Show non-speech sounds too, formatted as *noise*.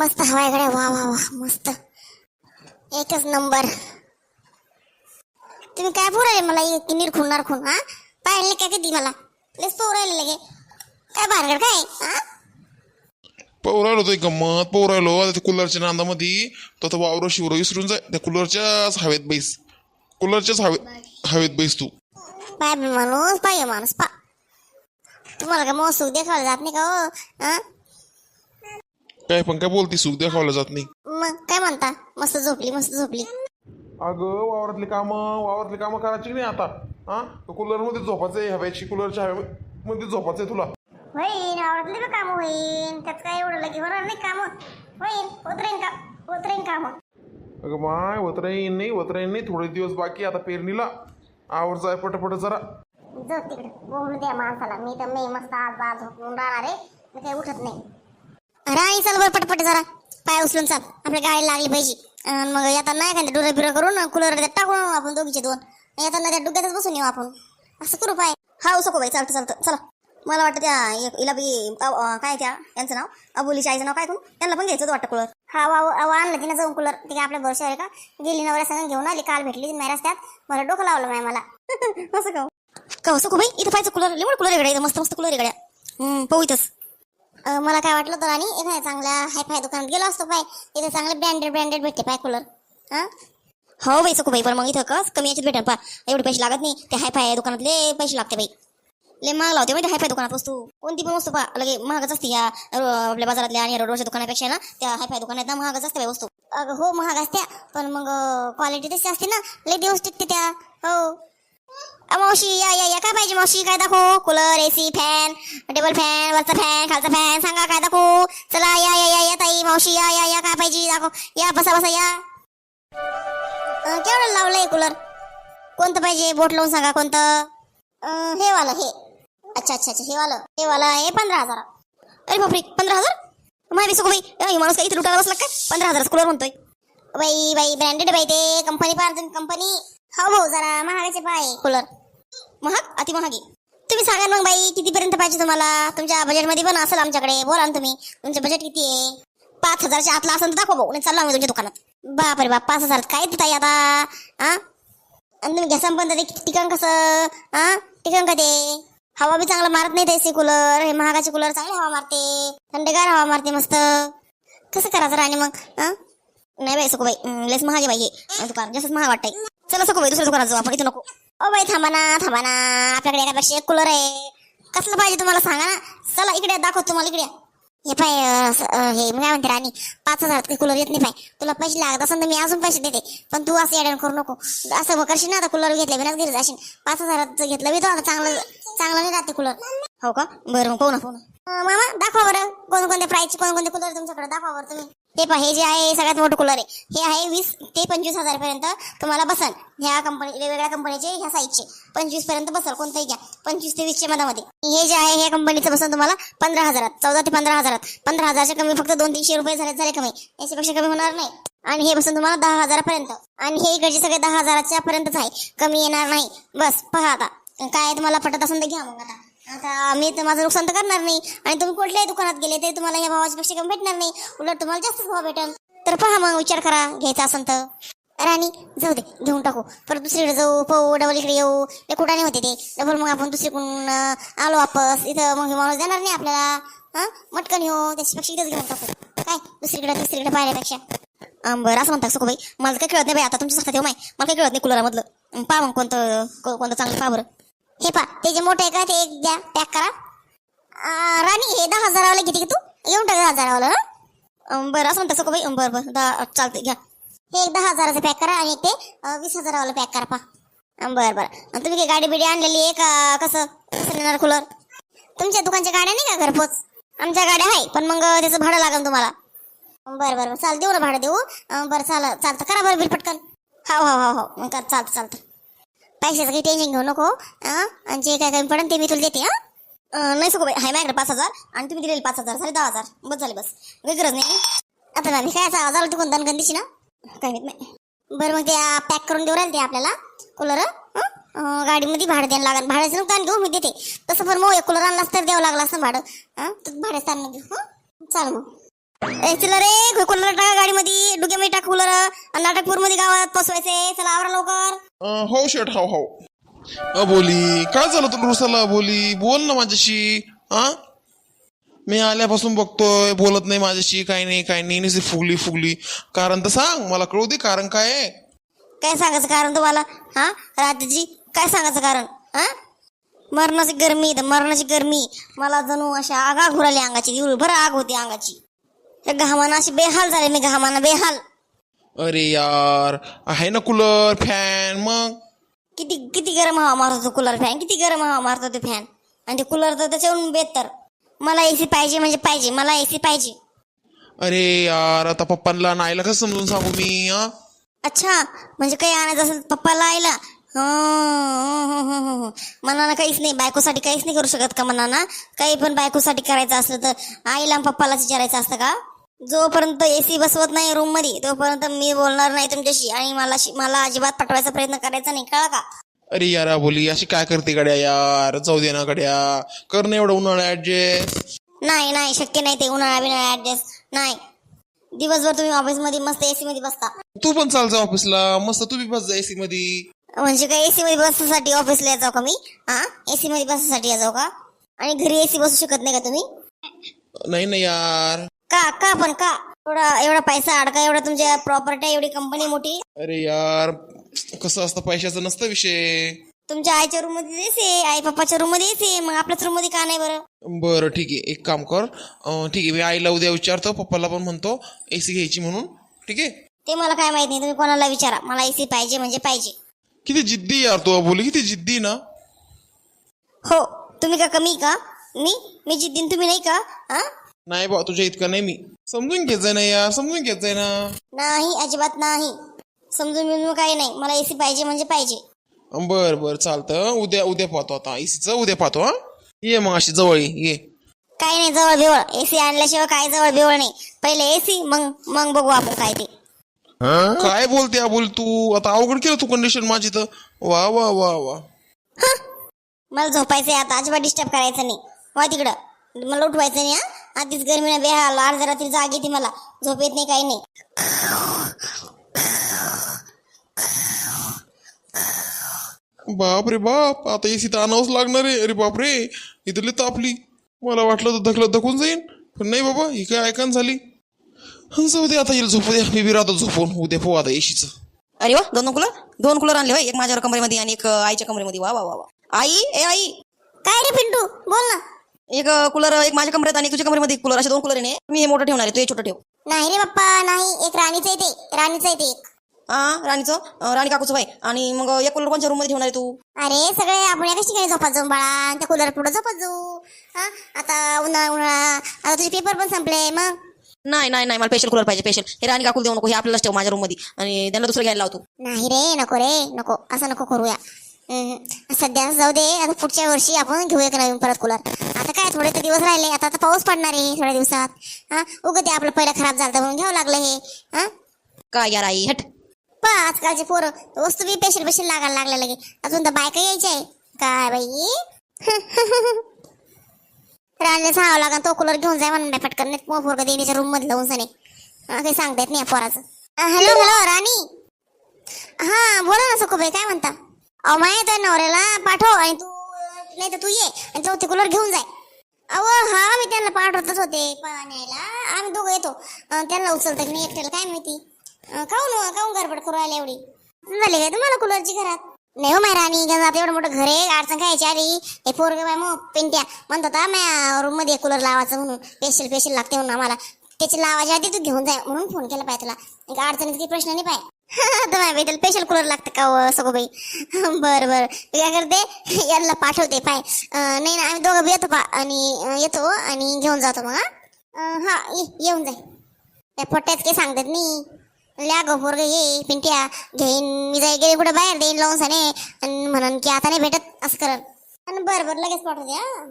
मस्त हवाय गड्या वा वा वा मस्त. एकच नंबर. तुम्ही काय पोराले मला? एक निरखून नारखून हा? पाहिले काय कधी मला? लेस पोरायला लगे. काय भानगड काय? हा? पोरायलो तो एक गंमत पोरायलो. त्या कूलरच्या नांदामध्ये तो आता वावर शिवर विसरून जाय. त्या कूलरच्याच हवेत बैस. कूलरच्याच हवेत हवेत बैस तू. पाय माणूस पाय माणूस पा. तुम्हाला काय मोसूक देखावलं जात नाही का हा? काय पण काय बोलती सुख दाखवलं जात नाही. मग काय म्हणता? मस्त झोपली मस्त झोपली. अगं वावरातली कामं वावरातली कामं करायची की नाही आता? हा? कूलरमध्ये झोपायचं आहे हव्याची कूलरच्या हवेमध्ये झोपायचं आहे तुला. होईन आवडतली बी काम होईन. त्यात काय एवढं लगे होणार नाही काम? होईन होत राहीन का? होत राहीन काम. अगं माय वतराईन नाही वतराईन नाही. थोडे दिवस बाकी आता पेरणीला. आवर जाय पटपट जरा. जाऊ तिकडे. बोलू द्या माणसाला. मी तर मी मस्त आज आज झोपून राहणार आहे. मी काही उठत नाही. राणी चाल बरं पटपट जरा. पाय उचलून चाल. आपल्या गाडी लागली पाहिजे मग येताना नाही का डुरं बिरं करून कूलर टाकून आपण दोघीचे दोन. येताना त्या डुग्यातच बसून येऊ आपण. असं करू पाय. हा उसको बाई चालतं चालतं. चला. मला वाटतं त्या इला हिला बी काय त्या? यांचं नाव? अबोलीच्या आईचं नाव काय करून त्यांना पण घ्यायचं वाटतं कूलर हा वा आणलं तिनं जाऊन कूलर ते आहे आपल्या भरोशा आहे का? गेली नवऱ्या सांगून घेऊन आली काल भेटली नाही रस्त्यात. मला डोकं लावलं नाही मला. *laughs* असं का हो? का हो, बाई? इथं पाहिजे कूलर लिमड कूलर इकडे. मस्त मस्त कूलर इकडे. हम्म पाहू इथंच. अं, मला काय वाटलं तर आणि एखाद्या चांगल्या हाय फाय दुकानात गेलो असतो पाय इथे चांगले ब्रँडेड ब्रँडेड भेटते पाय कूलर हा? हो बाई सकू बाई पण मग इथं कस कमी याच्यात भेटेल पा एवढे पैसे लागत नाही ते हाय फाय दुकानातले पैसे लागते बाई. लय महाग लावते माहिती हाय फाय दुकानात वस्तू. कोणती पण वस्तू पा लगे महागच असते या आपल्या बाजारातल्या आणि रोडच्या दुकानापेक्षा ना त्या हाय फाय दुकानात ना महागच असते बाई वस्तू. अगं हो महाग असत्या पण मग क्वालिटी तशी असते ना लय दिवस टिकते त्या. हो. मावशी या या या काय पाहिजे मावशी काय दाखवू? Cooler AC fan table fan वरचा फॅन खालचा फॅन सांगा काय दाखवू? चला या या या या ताई मावशी या या या काय पाहिजे? दाखव. या बसा बसा या. केवढं लावलंय कूलर कोणतं पाहिजे? बोट लावून सांगा कोणतं? हे वालं हे. अच्छा अच्छा अच्छा हे वालं. हे वालं आहे पंधरा हजार. अरे बापरे पंधरा हजार? माहिती सगळं बाई अय, माणूस काय इथे लुटायला बसला काय पंधरा हजार कूलर म्हणतोय. बाई बाई ब्रँडेड बाई ते कंपनी पार कंपनी हो भाऊ जरा महागाचे पाय. कूलर. महाग? अति महागी तुम्ही सांगा मग बाई कितीपर्यंत पाहिजे तुम्हाला? तुमच्या बजेटमध्ये पण असेल आमच्याकडे. बोला ना तुम्ही. तुमचं बजेट किती आहे? पाच हजारच्या आतला असेल तर दाखवा भाऊ चाललो आम्ही तुमच्या दुकानात. बापरे बाप पाच हजार काय देता आता? हा आणि तुम्ही घ्यासाम पण ते टिकन कसं? हा टिकन का ते? हवा बी चांगलं मारत नाही एसी कूलर. हे महागाचे कूलर चांगले हवा मारते. थंडगार हवा मारते मस्त. कसं करायचं राणी मग? हा नाही बाई सको बाई लयच महाग बाई हे. दुकान जास्तच महाग वाटतंय. चला सको बाई दुसऱ्या दुकानात जाऊ आपण. इथं नको. ओ बाई थांबा ना थांबा ना. आपल्याकडे एकापेक्षा एक कूलर आहे. कसलं पाहिजे तुम्हाला सांगा ना. चला इकडे दाखव तुम्हाला इकडे. हे पाय अं, स- अं, हे मी काय म्हणते राणी पाच हजारात काही कूलर येत नाही पाय. तुला पैसे लागत असेल तर मी अजून पैसे देते. पण तू असं येड्यान करू नको. असं मग करशील ना आता कूलर घेतलं बिनाच घरी जाशील. पाच हजाराचं घेतलं बी तो आता चांगलं चांगलं नाही राहते कूलर हो का? बरं मग पाहू ना पाहू ना. अं, मामा दाखवा बरं. कोणकोणत्या प्राईसचे कोणकोणते कूलर तुमच्याकडे? दाखवा बरं तुम्ही. ते पहा हे जे आहे हे सगळ्यात मोठं कूलर आहे. हे आहे वीस ते पंचवीस हजारपर्यंत तुम्हाला बसल. ह्या कंपनी वेगवेगळ्या कंपनीचे ह्या साईजचे पंचवीसपर्यंत बसल कोणतंही घ्या. पंचवीस ते वीसच्या मधामध्ये. हे जे आहे हे कंपनीचं बसल तुम्हाला पंधरा हजारात. चौदा ते पंधरा हजारात. पंधरा हजारच्या कमी फक्त दोन तीनशे रुपये झाले झाले कमी. याच्यापेक्षा कमी होणार नाही. आणि हे बसून तुम्हाला दहा हजारापर्यंत. आणि हे इकडचे सगळे दहा हजाराच्या पर्यंतच आहे. कमी येणार नाही. बस पहा आता. काय तुम्हाला पटत असेल तर घ्या मग आता. आता मी तर माझं नुकसान तर करणार नाही. आणि तुम्ही कुठल्याही दुकानात गेले ते तुम्हाला या भावाच्या पेक्षा कमी भेटणार नाही? उलट तुम्हाला जास्तच भाव भेटेल. तर पहा मग विचार करा घ्यायचा असेल तर. राणी जाऊ दे घेऊन टाकू. परत दुसरीकडे जाऊ पाहू डबल इकडे येऊ. ते कुठं नाही होते ते. डबल मग आपण दुसरीकडून आलो वापस. इथं मग हे माणूस देणार नाही आपल्याला. हा? मटकन येऊ. त्याच्यापेक्षा इथेच घेऊन टाकू. काय? दुसरीकडे तिसरीकडे पाहिल्यापेक्षा बरं असं म्हणता सुखबाई. मला काय कळत नाही बाई आता तुमच्या सारखं ठेव माय मला काही कळत नाही कुलरामधलं. पहा मग कोणतं कोणतं चांगलं पहा बरं. हे पहा ते जे मोठं आहे का ते एक द्या पॅक करा. अं, राणी हे दहा हजारावाला घेते की तू? येऊन टाक दहा हजारावाला हं? अं, बरं असं म्हणता बाई? बरं बरं दहा चालते घ्या. हे एक दहा हजाराचं पॅक करा आणि ते अं, वीस हजारावाला पॅक करा पहा. अं, बरं बरं. आणि तुम्ही काही गाडी बिडी आणलेली आहे का? कसं? कसं नेणार कूलर? तुमच्या दुकानच्या गाड्या नाही का घरपोच? आमच्या गाड्या आहे पण मग त्याचं भाडं लागेल तुम्हाला. बरं बरं बरं. चाल देऊ ना भाडं देऊ. अं, बरं चाल चालतं. करा बरं बिल पटकन. हो हो हो हो मग कर चालतं चालतं. पैशाचं काही टेन्शन घेऊ नको आणि जे काय कमी पडेल ते मी तुला देते हा? नाही सगळं बाई हाय माझ्याकडे पाच हजार आणि तुम्ही दिलेले पाच हजार झाले दहा हजार. बस झाले बस. काही गरज नाही. आता ना मी काय असा आवाज आला तिकून दणगंदीशी ना? काही माहीत नाही. बरं मग ते पॅक करून देऊ राहिले ते आपल्याला. कूलर गाडीमध्ये भाडं द्यायला लागेल भाड्याचं नुकसान घेऊ मी देते. तसं पण मग एक कूलर आणलास तर द्यावं लागलं असं भाडं. हां? तर भाड्याचं आणून देऊ हं? चाल मग. ए चला रे कूलर टाका गाडीमध्ये. डुक्यामध्ये टाक कूलर नाटकपूरमध्ये गावात पसवायचे चला आवरा लवकर. अं, हो शेट हो हो. अ बोली काय झालं तुला रुसाला बोली? बोल ना माझ्याशी हा मी आल्यापासून बघतोय बोलत नाही माझ्याशी काही नाही काही नाही. नुसती फुगली फुगली. कारण तर सांग मला कळू दे कारण काय आहे. काय सांगायचं कारण तुम्हाला? हा? रात्रीची काय सांगायचं कारण? हा? मरणाची गरमी तर मरणाची गरमी. मला जणू अशा आगा घुराली अंगाची दिवसभर आग होती अंगाची. त्या घामानं अशी बेहाल झाले मी घामानं बेहाल. अरे यार आहे ना कूलर फॅन मग? किती किती गरम हवा मारतो कूलर फॅन किती गरम हवा मारतो ते फॅन आणि ते कूलर तर त्याच्यावरून बेहतर मला एसी पाहिजे म्हणजे पाहिजे मला एसी पाहिजे. अरे यार आता पप्पांना नाहीला कसं समजून सांगू मी हा? अच्छा म्हणजे काही आणायचं असेल तर पप्पाला आईला मनानं काहीच नाही बायकोसाठी काहीच नाही करू शकत का मनानं? काही पण बायकोसाठी करायचं असलं तर आईला आणि पप्पालाच विचारायचं असतं का? जोपर्यंत एसी बसवत नाही रूममध्ये तोपर्यंत मी बोलणार नाही तुमच्याशी आणि मला शि- मला अजिबात पटवायचा प्रयत्न करायचा नाही. कळा का? अरे यार बोली अशी काय करते गड्या यार? जाऊ दे ना गड्या. कर ना एवढं उन्हाळा ऍडजस्ट नाही नाही शक्य नाही ते उन्हाळा बिनाळा ऍडजस्ट नाही. दिवसभर तुम्ही ऑफिसमध्ये मस्त एसी मध्ये बसता. तू पण चाल जा ऑफिसला मस्त तू बी बस जा एसी मध्ये म्हणजे काय एसी मध्ये बसण्यासाठी ऑफिसला यायचो का मी? हा? एसी मध्ये बसण्यासाठी यायचो का? आणि घरी एसी बसू शकत नाही का तुम्ही? नाही ना यार. का? का पण का? एवढा एवढा पैसा अडका एवढा तुमच्या प्रॉपर्टी एवढी कंपनी मोठी? अरे यार कसं असतं पैशाचा नसतं विषय. तुमच्या आईच्या रूममध्ये एसी आई पप्पाच्या रूममध्ये एसी मग आपल्याच रूममध्ये का नाही बरं? बरं ठीक आहे. एक काम कर. अं, ठीक आहे मी आईला उद्या विचारतो पप्पाला पण म्हणतो एसी घ्यायची म्हणून. ठीक आहे? ते मला काय माहीत नाही तुम्ही कोणाला विचारा. मला एसी पाहिजे म्हणजे पाहिजे. किती जिद्दी यार तू बोली किती जिद्दी ना. हो तुम्ही का कमी का? मी मी जिद्दीन तुम्ही नाही का? हा? नाही बा तुझ्या इतकं नाही मी. समजून घ्यायचंय ना यार समजून घ्यायचंय ना नाही अजिबात नाही. समजून बिजून काही नाही. मला एसी पाहिजे म्हणजे पाहिजे. बर बर चालतं. उद्या उद्या पाहतो आता. एसीचं उद्या पाहतो हा? ये मग अशी जवळ ये. ये काही नाही जवळ बिवळ. एसी आणल्याशिवाय काय जवळ बिवळ नाही. पहिले एसी मग मग बघू आपण काय ते. काय बोलते या बोल तू? आता अवघड केलं तू कंडिशन माझी तर. वा वा वा वा. मला झोपायचंय आता. अजिबात डिस्टर्ब करायचं नाही. वा तिकडं. मला उठवायचं नाही हा? आधीच गरमीनं बेहाल अर्ध्या रात्री जाग येते मला. झोप येत नाही काही नाही. बाप रे बाप आता एसी तर आणावंच लागणार आहे. अरे बाप रे इथली तापली. मला वाटलं तर धकलं धकून जाईन. पण नाही बाबा ही काय ऐकान झाली. हं, जाऊ दे आता येईल झोपू द्या. मी बी राहतो झोपून. उद्या पाहू आता एसीचं. अरे वा दोन कूलर? दोन कूलर आणले होय एक माझ्या कमरेमध्ये आणि एक अं, आईच्या कमरेमध्ये. वा वा वा वा. आई ए आई. काय रे पिंटू? बोल ना. एक कूलर एक माझ्या कमरेत आणि तुझ्या कमरेमध्ये कूलर असे दोन कूलर आहे मी हे मोठं ठेवणार आहे तू हे छोटं ठेव. नाही रे बाप्पा नाही. एक राणीचं आहे ते. राणीचं आहे ते एक. हा राणीचं? अं, राणी काकूचं बाई आणि मग एक कूलर कोणत्या रूममध्ये ठेवणार आहे तू? अरे सगळे आपण एकाच ठिकाणी झोपत जाऊ बाळा? आणि त्या कूलर पुढे झोपत जाऊ. हा? आता उन्हाळा उन्हाळा आता तुझे पेपर पण संपले मग? नाही नाही नाही. मला स्पेशल कूलर पाहिजे स्पेशल हे राणी काकूला देऊ नको हे आपल्यालाच ठेव माझ्या रूममध्ये. आणि त्यांना दुसरं घ्यायला लावतो नाही रे नको रे नको. असं नको करूया. सध्या जाऊ दे आता पुढच्या वर्षी आपण घेऊया का नवीन परत कूलर आता काय थोडे तर दिवस राहिले आता आता पाऊस पडणार आहे थोड्या दिवसात. हा? उगं ते आपलं पहिलं खराब झालं म्हणून घ्यावं लागलं हे. हा? काय यार आई हट. पा आजकालचे पोरं वस्तू बी स्पेशल स्पेशल लागायला लागल्या लगे अजून तर बायका यायच्या आहे. काय बाई? राणीला सांगावं लागेल तो कूलर घेऊन जाय म्हणून पटकन. नाही मग पोरग देणीच्या रूममध्ये लावून सने काही सांगता येत नाही या पोराचं. Hello hello Rani. हा बोला ना सकोबाई काय म्हणता? अहो माय तर नवऱ्याला पाठव आणि तू नाही तर तू ये आणि चौथी कूलर घेऊन जाय. अहो हा मी त्यांना पाठवतच होते पाण्याला. आम्ही दोघं येतो. अं, त्यांना उचलतं की नाही एकट्याला काय माहिती? अं, काहून काहून गडबड करू राहिली एवढी. झाली काय तुम्हाला कूलरची घरात? नाही हो माय राणी घेऊन जात एवढं मोठं घर आहे. अडचण खायची आली हे पोरग बाय मग पेंट्या. म्हणत होता म्या रूममध्ये कूलर लावायचं म्हणून. स्पेशल स्पेशल लागते म्हणून आम्हाला. त्याची लावायच्या आधी तू घेऊन जाय म्हणून फोन केला पाहिजे तुला. एक अडचणीत काही प्रश्न नाही पाय. तर भेटेल स्पेशल कूलर लागतं का हो, सगोबाई बरं बरं. काय करते यांना पाठवते पाय. नाही ना आम्ही दोघं बी येतो पा आणि येतो आणि घेऊन जातो मग हा. ये- येऊन जाय. त्या पोट्याच काही सांगतात नाही. ल्या गो पोरग ये पिंट्या घेईन. मी जाय गेले कुठं बाहेर देईन लावून साने. आणि म्हणून की आता नाही भेटत असं करल आणि बरं बरं लगेच पाठवते हा.